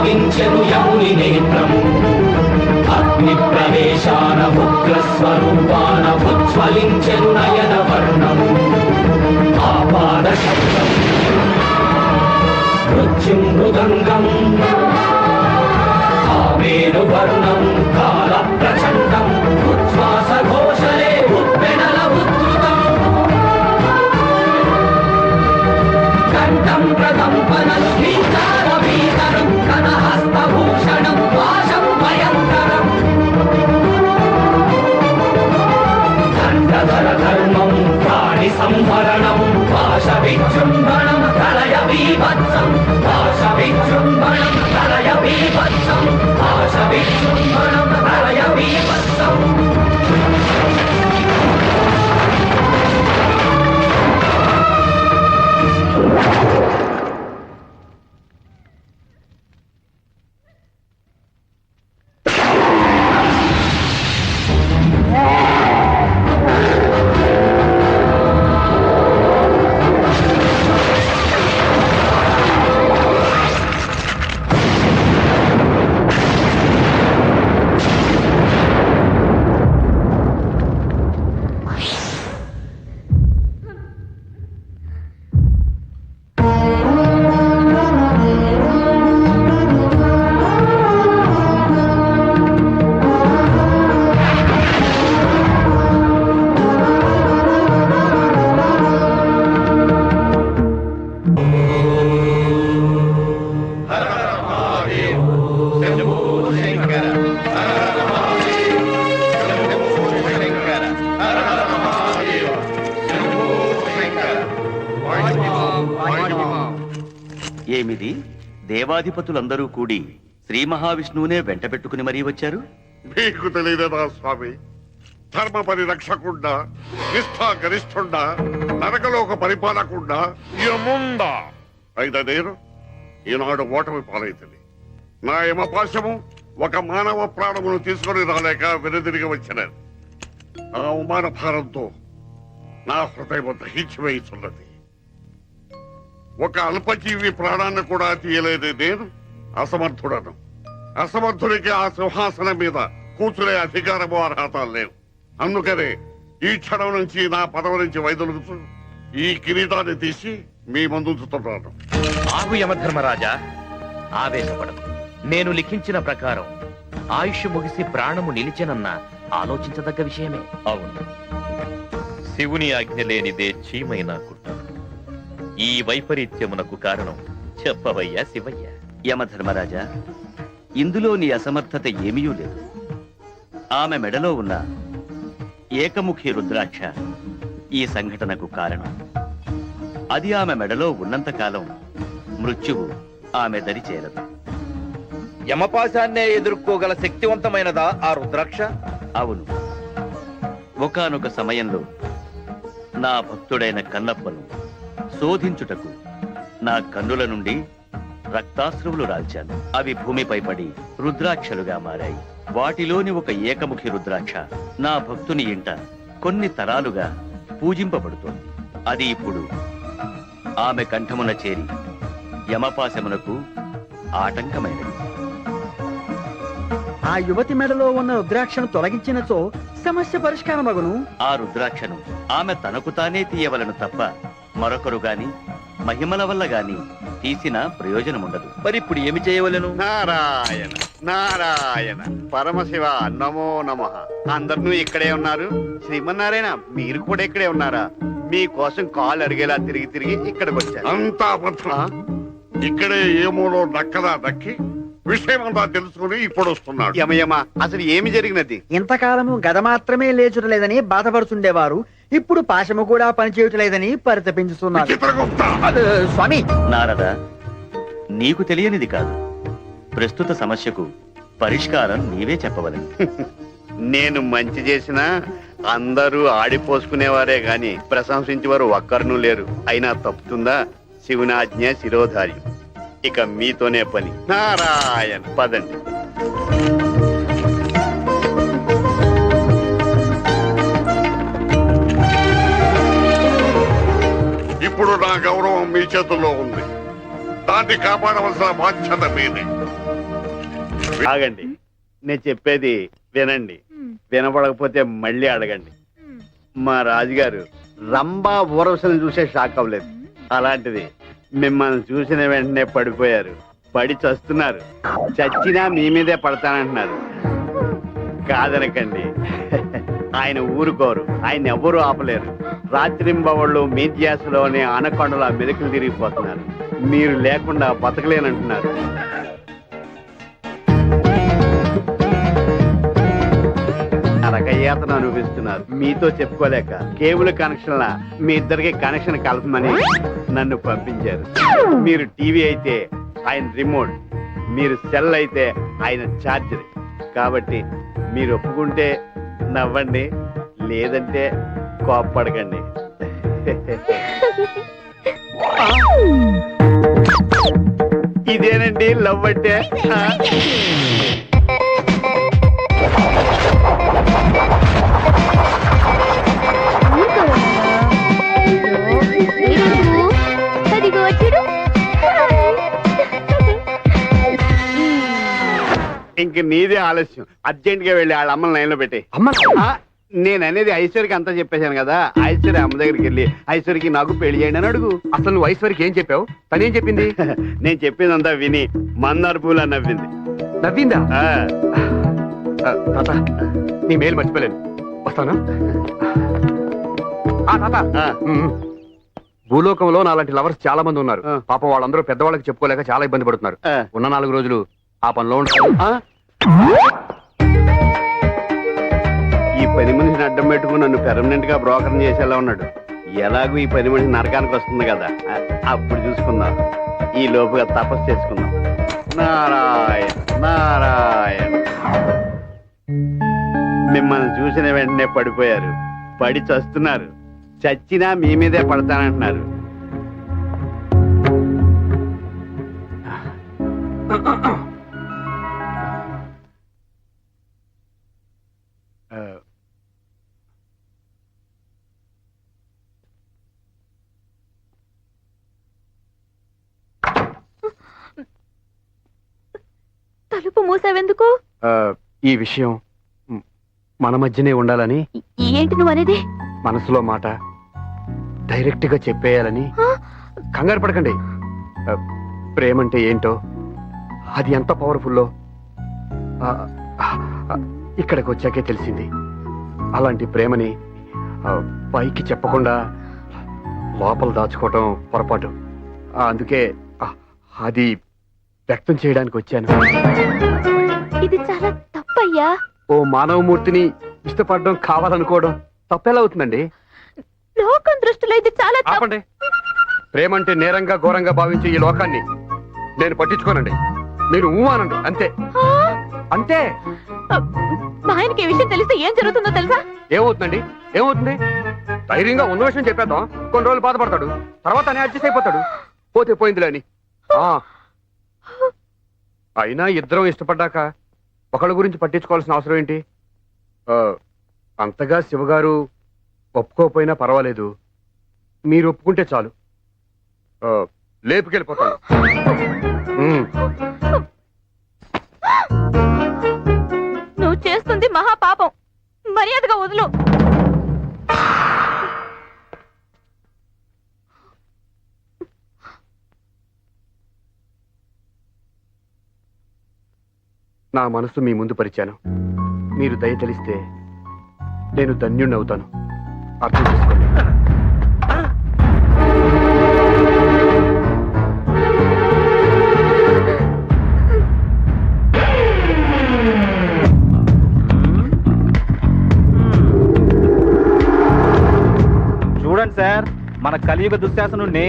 భావించెను యముని నేత్రము అగ్ని ప్రవేశాన ఉగ్ర స్వరూపాన ఉజ్వలించెను నయన వర్ణము. సంహరణం పాశ విజృంభణం కలయ బీభత్సం భాష విజృంభణం కలయ బీభత్సం భాష విజృంభ దేవాధిపతులందరూ కూడి శ్రీ మహావిష్ణువునే వెంట పెట్టుకుని మరీ వచ్చారు? మీకు తెలియదా స్వామి ధర్మ పరిరక్షకుండా నిష్ఠా గరిష్ఠుండా నరకలోక పరిపాలకుండా యముండా. అయిన నేను ఈనాడు ఓటమి పాలైతుంది నా యమపాశము ఒక మానవ ప్రాణమును తీసుకొని రాలేక వెనుదిరిగి వచ్చినది ఆ అవమాన భారంతో నా హృదయం దహించివేయుచున్నది. ఒక అల్పజీవి ప్రాణాన్ని కూడా తీయలేదు నేను? అసమర్థుడను. అసమర్థుడికి ఆ సింహాసనం మీద కూర్చునే అధికారము అర్హత లేవు. అందుకనే ఈ క్షణం నుంచి నా పదవి నుంచి వైదొలుగుతూ ఈ కిరీటాన్ని తీసి మీ ముందుంచుతున్నాను ఆగు యమధర్మరాజా. ఆవేశపడకు. నేను లిఖించిన ప్రకారం ఆయుష్ ముగిసి ప్రాణము నిలిచెనన్న ఆలోచించదగ్గ విషయమే. అవును. శివుని ఆజ్ఞ లేనిదే చీమైన కుట్ట ఈ వైపరీత్యమునకు కారణం చెప్పవయ్యా శివయ్య. యమధర్మరాజా ఇందులో నీ అసమర్థత ఏమీయూ లేదు. ఆమె మెడలో ఉన్న ఏకముఖి రుద్రాక్ష ఈ సంఘటనకు కారణం. అది ఆమె మెడలో ఉన్నంతకాలం మృత్యువు ఆమె దరి చేరదు. యమపాశాన్నే ఎదుర్కోగల శక్తివంతమైనదా ఆ రుద్రాక్ష? అవును. ఒకానొక సమయంలో నా భక్తుడైన కన్నప్పను శోధించుటకు నా కన్నుల నుండి రక్తాశ్రువులు రాల్చాను. అవి భూమిపై పడి రుద్రాక్షలుగా మారాయి. వాటిలోని ఒక ఏకముఖి రుద్రాక్ష నా భక్తుని ఇంట కొన్ని తరాలుగా పూజింపబడుతోంది. అది ఇప్పుడు ఆమె కంఠమున చేరి యమపాశమునకు ఆటంకమైనది. ఆ యువతి మెడలో ఉన్న రుద్రాక్షను తొలగించినచో సమస్య పరిష్కారమగును. ఆ రుద్రాక్షను ఆమె తనకు తానే తీయవలను తప్ప మరొకరు గాని మహిమల వల్ల గాని తీసిన ప్రయోజనముండదు. మరి ఇప్పుడు ఏమి చేయవలెను? నారాయణ నారాయణ పరమశివ నమో నమ. అందరూ ఇక్కడే ఉన్నారు. శ్రీమన్నారాయణ మీరు కూడా ఇక్కడే ఉన్నారా? మీకోసం కాలు అడిగేలా తిరిగి తిరిగి ఇక్కడికి వచ్చాను అంతా ఇక్కడే ఏమోలో దక్కదా దక్కి విషయమంతా తెలుసుకుని ఇప్పుడు వస్తున్నాడు. యమయమ అసలు ఏమి జరిగినది? ఇంతకాలము గద మాత్రమే లేచుటలేదని బాధపడుతుండేవారు ఇప్పుడు పాశము కూడా పనిచేయటలేదని పరితపించుతున్నారు చిత్రగుప్త అదే, స్వామి! నారద నీకు తెలియనిది కాదు. ప్రస్తుత సమస్యకు పరిష్కారం నీవే చెప్పవలను నేను మంచి చేసినా అందరూ ఆడిపోసుకునేవారే గాని ప్రశంసించేవారు ఒక్కరునూ లేరు. అయినా తప్పుతుందా? శివునాజ్ఞ శిరోధార్యం. ఇక మీతోనే పని. నారాయణ పదండి. ఇప్పుడు నా గౌరవం మీ చేతుల్లో ఉంది. దాన్ని కాపాడవలసిన బాధ్యత మీది. ఆగండి. నేను చెప్పేది వినండి. వినపడకపోతే మళ్ళీ అడగండి. మా రాజుగారు రంభా ఊరవసలు చూసే షాక్ అవ్వలేదు. అలాంటిది మిమ్మల్ని చూసిన వెంటనే పడిపోయారు. పడి చస్తున్నారు. చచ్చినా మీ మీదే పడతానంటున్నారు. కాదనకండి. ఆయన ఊరుకోరు. ఆయన ఎవరూ ఆపలేరు. రాత్రింబవళ్ళు మీ అనకొండలా ఆనకొండల మెరుకులు తిరిగిపోతున్నారు. మీరు లేకుండా బతకలేనంటున్నారు. నరకయాతను అనిపిస్తున్నారు మీతో చెప్పుకోలేక కేబుల్ కనెక్షన్ మీ ఇద్దరికి కనెక్షన్ కలపమని నన్ను పంపించారు. మీరు టీవీ అయితే ఆయన రిమోట్ మీరు సెల్ అయితే ఆయన ఛార్జర్. కాబట్టి మీరు ఒప్పుకుంటే నవ్వండి లేదంటే కోప్పడకండి. ఇదేనండి లవ్ అంటే? ఇంక నీదే ఆలస్యం. అర్జెంట్గా వెళ్ళి వాళ్ళ అమ్మని లైన్లో పెట్టి అమ్మ! నేను అనేది ఐశ్వర్యకి అంతా చెప్పేశాను కదా. ఐశ్వర్య అమ్మ దగ్గరికి వెళ్ళి ఐశ్వర్యకి నాకు పెళ్ళి చేయండి అని అడుగు. అసలు నువ్వు ఐశ్వర్యకి ఏం చెప్పావు? తనేం చెప్పింది? నేను చెప్పిందంతా విని మందార పూల నవ్వింది. నవ్విందా? ఆ, తాత నీ మేలు మర్చిపోలేను. వస్తాను? తాత. భూలోకంలో నాలాంటి లవర్స్ చాలా మంది ఉన్నారు. పాపం వాళ్ళందరూ పెద్దవాళ్ళకి చెప్పుకోలేక చాలా ఇబ్బంది పడుతున్నారు. ఉన్న నాలుగు రోజులు ఆ పనిలో ఉంటారు? ఈ పని మనిషిని అడ్డం పెట్టుకుని నన్ను పెర్మనెంట్గా బ్రోకర్ చేసేలా ఉన్నాడు. ఎలాగూ ఈ పని మనిషి నరకానికి వస్తుంది కదా? అప్పుడు చూసుకుందాం. ఈ లోపుగా తపస్సు చేసుకుందాం. నారాయణ నారాయణ. మిమ్మల్ని చూసిన వెంటనే పడిపోయారు. పడి చస్తున్నారు. చచ్చినా మీ మీదే పడతానంటున్నారు. తలుపు మూసావెందుకు? ఈ విషయం మన మధ్యనే ఉండాలని ఏంటి నువ్వు అనేది? మనసులో మాట డైరెక్ట్గా చెప్పేయాలని? కంగారు పడకండి. ప్రేమంటే ఏంటో? అది ఎంత పవర్ఫుల్లో? ఇక్కడికి వచ్చాకే తెలిసింది. అలాంటి ప్రేమని పైకి చెప్పకుండా లోపల దాచుకోవటం పొరపాటు. అందుకే అది వ్యక్తం చేయడానికి వచ్చాను. ఇది చాలా తప్పయ్యా. ఓ మానవమూర్తిని ఇష్టపడడం కావాలనుకోవడం తప్పెలా అవుతుందండి? లోకం దృష్టిలో ఇది చాలా తప్పు. ఆపండి. ప్రేమంటే నేరంగా ఘోరంగా భావించే ఈ లోకాన్ని నేను పట్టించుకోనండి. మీరు ఊ అనండి అంతే. ఆ? అంతే. మా ఆయనకి ఈ విషయం తెలిస్తే ఏం జరుగుతుందో తెలుసా? ఏమవుతుందండి? ఏమవుతుంది? ధైర్యంగా ఉన్న విషయం చెప్పేద్దాం. కొన్ని రోజులు బాధపడతాడు. తర్వాత అనే అడ్జస్ట్ అయిపోతాడు. పోతే పోయిందిలే అని. ఆ. అయినా ఇద్దరం ఇష్టపడ్డాక ఒకళ్ళ గురించి పట్టించుకోవాల్సిన అవసరం ఏంటి? ఆ, అంతగా శివగారు ఒప్పుకోకపోయినా పర్వాలేదు. మీరు ఒప్పుకుంటే చాలు. ఆ, లేపుకెళ్ళిపోతాను. ఉమ్. నా మనసు మీ ముందు పరిచాను. మీరు దయ తెలిస్తే నేను ధన్యుణ్ణవుతాను అర్థం చేసుకోండి. చూడండి సార్ మన కలియుగ దుశ్శాసనుణ్ణి